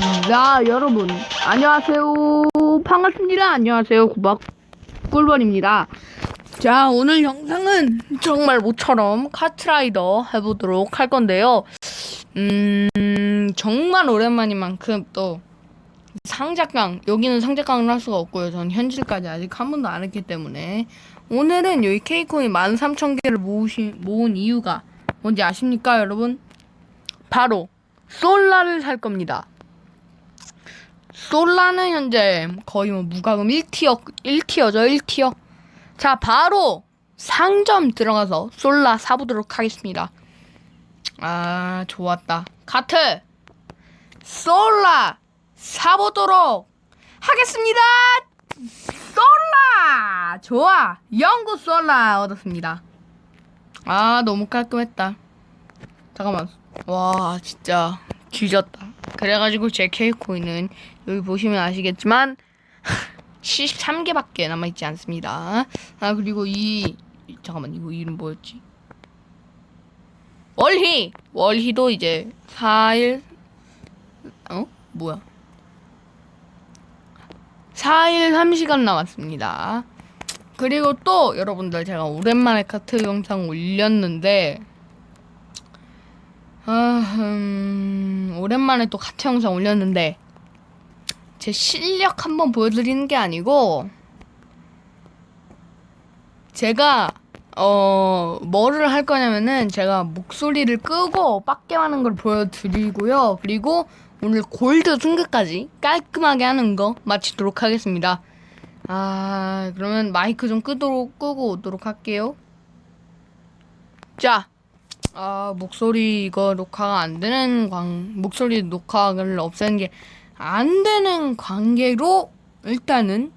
자, 여러분, 안녕하세요. 반갑습니다. 안녕하세요. 구박 꿀벌입니다. 자, 오늘 영상은 정말 모처럼 카트라이더 해보도록 할 건데요. 음, 정말 오랜만인 만큼 또 상작강, 여기는 상작강을 할 수가 없고요. 전 현질까지 아직 한 번도 안 했기 때문에. 오늘은 여기 K코인 13,000개를 모으신, 모은 이유가 뭔지 아십니까, 여러분? 바로 솔라를 살 겁니다. 솔라는 현재 거의 뭐 무과금 1티어, 1티어죠, 1티어. 자, 바로 상점 들어가서 솔라 사보도록 하겠습니다. 아, 좋았다. 카트! 솔라! 사보도록 하겠습니다! 솔라! 좋아! 영구 솔라 얻었습니다. 아, 너무 깔끔했다. 잠깐만. 와, 진짜 뒤졌다. 그래가지고 제 K코인은 여기 보시면 아시겠지만 73개밖에 남아있지 않습니다. 아 그리고 이 잠깐만 이거 이름 뭐였지? 월희! 월희도 이제 4일 어? 뭐야? 4일 3시간 남았습니다. 그리고 또 여러분들 제가 오랜만에 카트 영상 올렸는데 아, 음, 오랜만에 또 카트 영상 올렸는데 제 실력 한번 보여드리는 게 아니고 제가 어 뭐를 할 거냐면은 제가 목소리를 끄고 빡겜하는 걸 보여드리고요. 그리고 오늘 골드 승급까지 깔끔하게 하는 거 마치도록 하겠습니다. 아 그러면 마이크 좀 끄도록 끄고 오도록 할게요. 자 아, 목소리 이거 녹화가 안 되는 광, 목소리 녹화를 없애는 게 안 되는 관계로 일단은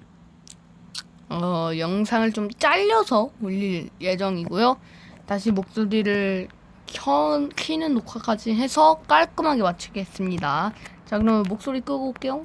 어, 영상을 좀 잘려서 올릴 예정이고요. 다시 목소리를 켜, 키는 녹화까지 해서 깔끔하게 마치겠습니다. 자, 그러면 목소리 끄고 올게요.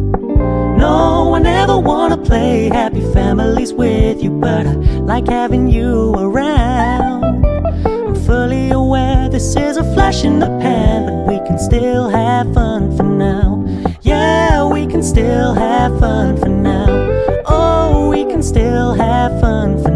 No, I never wanna play happy families with you, but I like having you around. I'm fully aware this is a flash in the pan, but we can still have fun for now. Yeah, we can still have fun for now. Oh, we can still have fun for